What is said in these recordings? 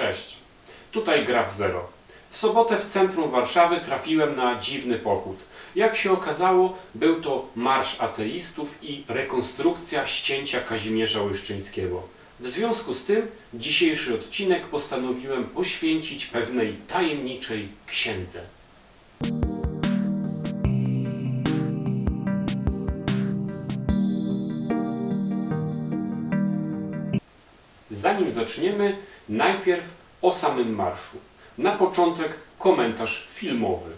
Cześć. Tutaj Graf Zero. W sobotę w centrum Warszawy trafiłem na dziwny pochód. Jak się okazało, był to marsz ateistów i rekonstrukcja ścięcia Kazimierza Łyszczyńskiego. W związku z tym dzisiejszy odcinek postanowiłem poświęcić pewnej tajemniczej księdze. Zanim zaczniemy, najpierw o samym marszu. Na początek komentarz filmowy.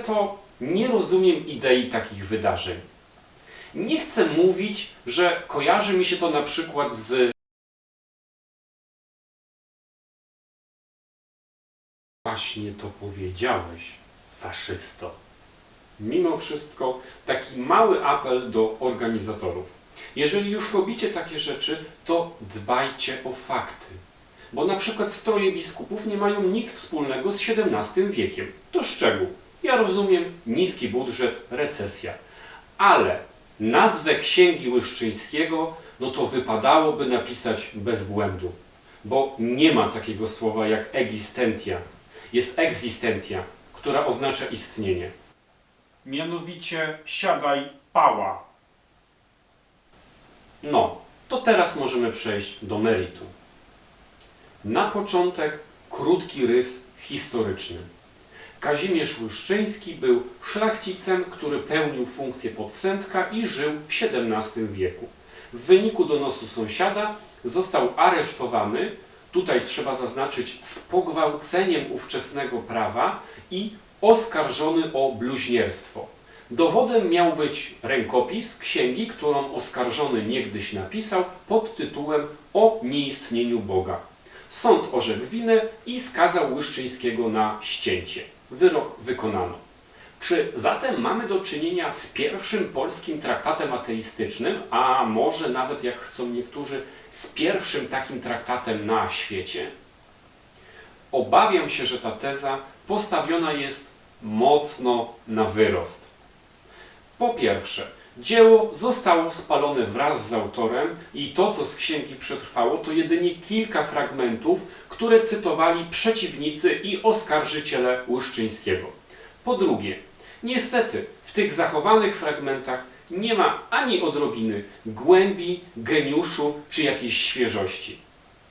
To nie rozumiem idei takich wydarzeń. Nie chcę mówić, że kojarzy mi się to na przykład z. Właśnie to powiedziałeś, faszysto. Mimo wszystko, taki mały apel do organizatorów. Jeżeli już robicie takie rzeczy, to dbajcie o fakty. Bo na przykład stroje biskupów nie mają nic wspólnego z XVII wiekiem. To szczegół. Ja rozumiem niski budżet, recesja. Ale nazwę księgi Łyszczyńskiego, no to wypadałoby napisać bez błędu. Bo nie ma takiego słowa jak existentia. Jest existentia, która oznacza istnienie. Mianowicie siadaj pała. No, to teraz możemy przejść do meritum. Na początek krótki rys historyczny. Kazimierz Łyszczyński był szlachcicem, który pełnił funkcję podsędka i żył w XVII wieku. W wyniku donosu sąsiada został aresztowany, tutaj trzeba zaznaczyć z pogwałceniem ówczesnego prawa i oskarżony o bluźnierstwo. Dowodem miał być rękopis księgi, którą oskarżony niegdyś napisał pod tytułem O nieistnieniu Boga. Sąd orzekł winę i skazał Łyszczyńskiego na ścięcie. Wyrok wykonano. Czy zatem mamy do czynienia z pierwszym polskim traktatem ateistycznym, a może nawet, jak chcą niektórzy, z pierwszym takim traktatem na świecie? Obawiam się, że ta teza postawiona jest mocno na wyrost. Po pierwsze, dzieło zostało spalone wraz z autorem i to, co z księgi przetrwało, to jedynie kilka fragmentów, które cytowali przeciwnicy i oskarżyciele Łyszczyńskiego. Po drugie, niestety w tych zachowanych fragmentach nie ma ani odrobiny głębi, geniuszu czy jakiejś świeżości.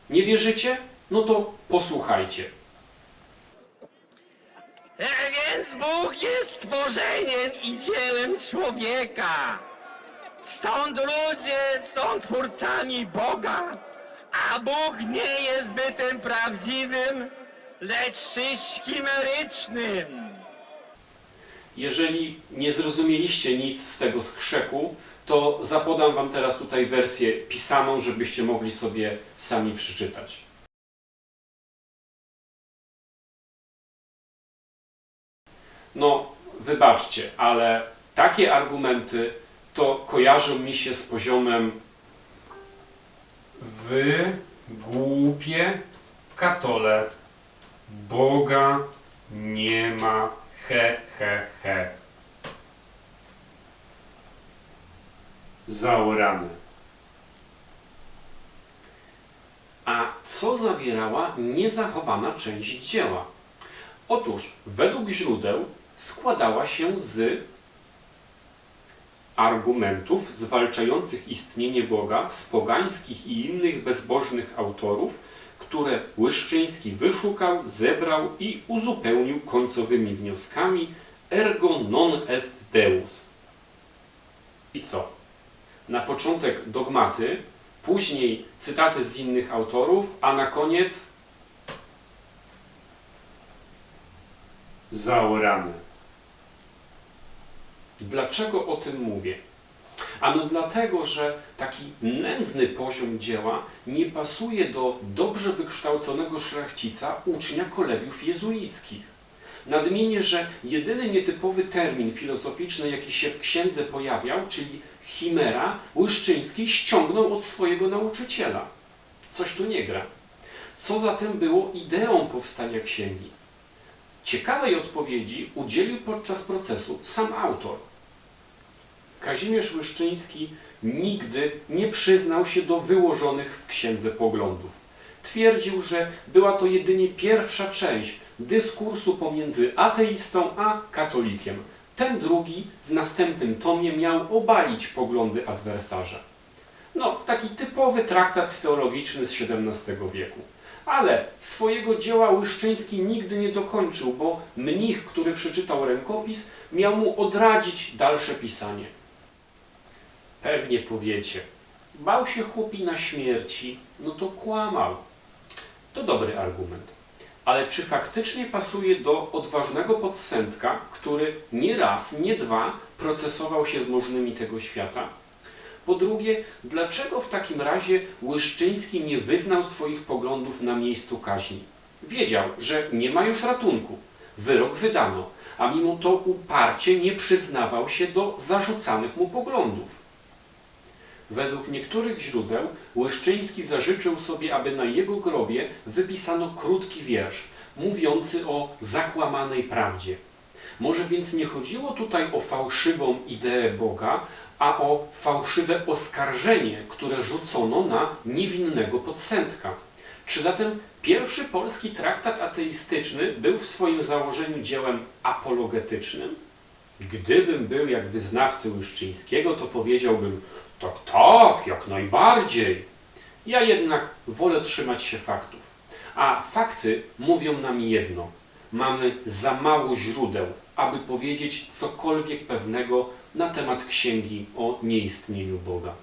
Nie wierzycie? No to posłuchajcie. A więc Bóg jest stworzeniem i dziełem człowieka. Stąd ludzie są twórcami Boga, a Bóg nie jest bytem prawdziwym, lecz czymś chimerycznym. Jeżeli nie zrozumieliście nic z tego skrzeku, to zapodam Wam teraz tutaj wersję pisaną, żebyście mogli sobie sami przeczytać. No, wybaczcie, ale takie argumenty to kojarzą mi się z poziomem Wy, głupie katole, Boga nie ma, He, he, he. Zaorany. A co zawierała niezachowana część dzieła? Otóż, według źródeł składała się z argumentów zwalczających istnienie Boga z pogańskich i innych bezbożnych autorów, które Łyszczyński wyszukał, zebrał i uzupełnił końcowymi wnioskami ergo non est Deus. I co? Na początek dogmaty, później cytaty z innych autorów, a na koniec zaorany. Dlaczego o tym mówię? Ano dlatego, że taki nędzny poziom dzieła nie pasuje do dobrze wykształconego szlachcica, ucznia kolegiów jezuickich. Nadmienię, że jedyny nietypowy termin filozoficzny, jaki się w księdze pojawiał, czyli chimera, Łyszczyński ściągnął od swojego nauczyciela. Coś tu nie gra. Co zatem było ideą powstania księgi? Ciekawej odpowiedzi udzielił podczas procesu sam autor. Kazimierz Łyszczyński nigdy nie przyznał się do wyłożonych w księdze poglądów. Twierdził, że była to jedynie pierwsza część dyskursu pomiędzy ateistą a katolikiem. Ten drugi w następnym tomie miał obalić poglądy adwersarza. No, taki typowy traktat teologiczny z XVII wieku. Ale swojego dzieła Łyszczyński nigdy nie dokończył, bo mnich, który przeczytał rękopis, miał mu odradzić dalsze pisanie. Pewnie powiecie, bał się chłopina śmierci, no to kłamał. To dobry argument. Ale czy faktycznie pasuje do odważnego podsędka, który nie raz, nie dwa procesował się z możnymi tego świata? Po drugie, dlaczego w takim razie Łyszczyński nie wyznał swoich poglądów na miejscu kaźni? Wiedział, że nie ma już ratunku. Wyrok wydano, a mimo to uparcie nie przyznawał się do zarzucanych mu poglądów. Według niektórych źródeł Łyszczyński zażyczył sobie, aby na jego grobie wypisano krótki wiersz mówiący o zakłamanej prawdzie. Może więc nie chodziło tutaj o fałszywą ideę Boga, a o fałszywe oskarżenie, które rzucono na niewinnego podsędka. Czy zatem pierwszy polski traktat ateistyczny był w swoim założeniu dziełem apologetycznym? Gdybym był jak wyznawcy Łyszczyńskiego, to powiedziałbym, tak, tak, jak najbardziej. Ja jednak wolę trzymać się faktów. A fakty mówią nam jedno. Mamy za mało źródeł, aby powiedzieć cokolwiek pewnego na temat księgi o nieistnieniu Boga.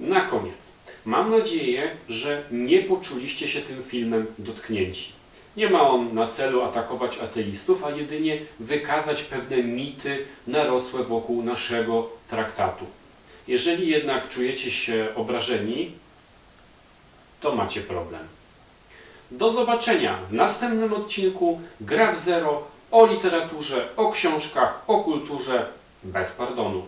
Na koniec. Mam nadzieję, że nie poczuliście się tym filmem dotknięci. Nie ma on na celu atakować ateistów, a jedynie wykazać pewne mity narosłe wokół naszego traktatu. Jeżeli jednak czujecie się obrażeni, to macie problem. Do zobaczenia w następnym odcinku Gra w Zero o literaturze, o książkach, o kulturze bez pardonu.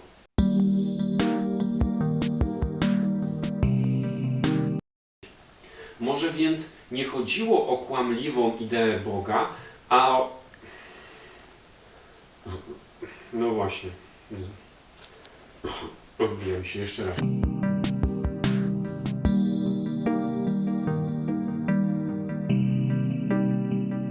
Może więc nie chodziło o kłamliwą ideę Boga, a o... No właśnie. Odbiłem się jeszcze raz.